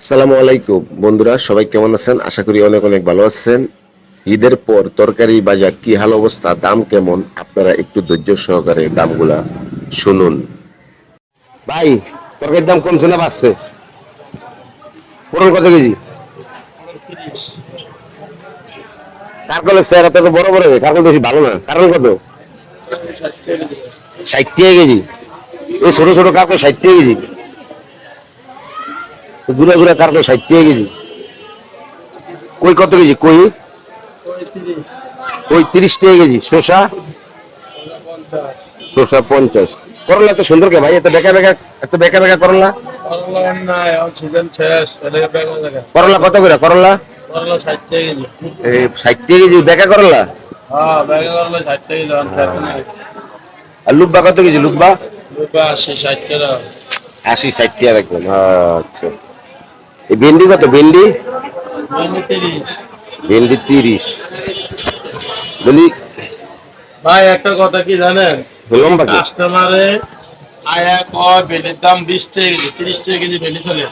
আসসালামু আলাইকুম। বন্ধুরা, সবাই কেমন আছেন? আশা করি অনেক অনেক ভালো আছেন। ঈদের পর তরকারি বাজার কি হাল অবস্থা, দাম কেমন? আপনারা একটু ধৈর্য সহকারে দামগুলা শুনুন। ভাই, তরকারির দাম কমছে না বাড়ছে? পটল কত কেজি? কারকলের চেহারা তো বড় বড় কারকল বেশি ভালো না। কারকল কত? ষাট টাকা কেজি। এই ছোট ছোট কারকল ষাট টাকা কেজি। ঘুরে ঘুরে কারকল ষাট টাকা কেজি। কই কত কেজি? কই? ওই তিরিশ টাকা কেজি? শসা? শসা পঞ্চাশ। করলা এত সুন্দর কে ভাই? এত বেকা বেকা এত বেকা বেকা করলা করলা কত করে? করলা এই ষাট টাকা কেজি বেকা করলা আর লুব্বা কত কেজি? লুব্বা? আশি ষাট টাকা রাখবেন। আচ্ছা। এই ভেন্ডি কত? ভেন্ডি? ভেন্ডি তিরিশ। বলি ভাই একটা কথা কি জানেন? লম্বা কাস্টমারে আয়া কয় বেলের দাম বিশ টাকা কেজি তিরিশ টাকা কেজি বেলি চলে।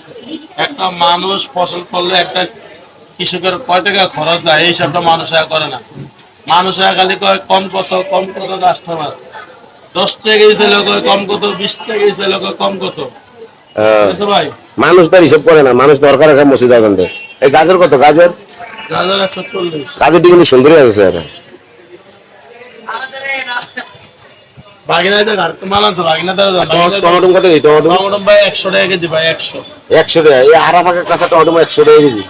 একটা মানুষ ফসল করলে একটা কৃষকের কয় টাকা খরচ যায় এই হিসাবটা মানুষ আয়া করে না। মানুষ আয়া খালি কয় কম কত কম কত কাস্টমার দশ টাকা কেজি ছেলে কয় কম কত বিশ টাকা কেজি ছেলে কয় কম কত? আহ, ভাই? মানুষ তার হিসাব করে না মানুষ দরকার একটা মসজিদ দেয় এই গাজর কত? গাজর? গাজরটি কিন্তু সুন্দরই আছে স্যার কত ভাই একশো টাকা কেজি ভাই একশো। একশো টাকা। এই আড়া পাকা কাঁচা টমেটো একশো টাকা কেজি।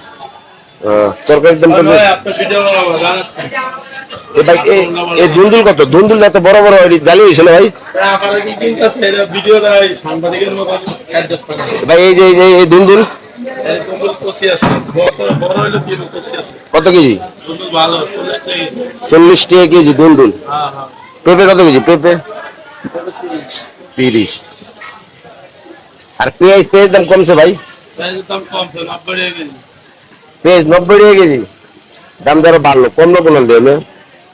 এই কত? এত বড় বড় জালি হয়েছিল ভাই? এই যে, এই আছে কত কেজি? চল্লিশ কেজি। হ্যাঁ পেঁপে কত কেজি? পেঁপে? আর পেঁয়াজ পেঁয়াজ দাম কমছে ভাই? কমছে পেঁয়াজ নব্বই টাকা কেজি। দাম দর বাড়লো কমলো কোনো দেবে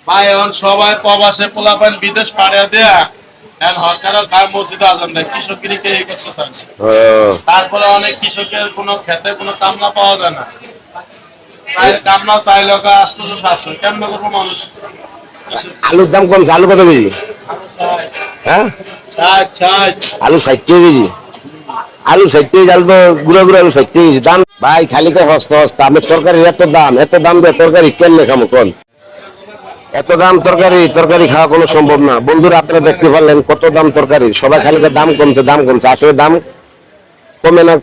ভাই এখন সবাই প্রবাসে পোলাপান বিদেশ পাড়িয়া দেয়া। তারপরে অনেক কৃষকের কোনো খেতে কোনো পাওয়া যায় না। চাইলে সাতশো। কেমন করব মানুষ? আলুর দাম কম আলু কত কেজি? হ্যাঁ? আলু ষাট কেজি। আলু ষাট কেজি আলু তো গুঁড়া গুঁড়া আলু ষাট কেজি। দাম ভাই, খালি তো হস্ত হস্ত আমি তরকারির এত দাম এত দাম দিয়ে তরকারি কেমনে খামো কোন? এত দাম তরকারি তরকারি খাওয়া কোনো সম্ভব না। বন্ধুরা, আপনারা দেখতে পারলেন কত দাম তরকারি। সবাই খালি দাম কমছে দাম কমছে। আসলে দাম কমে না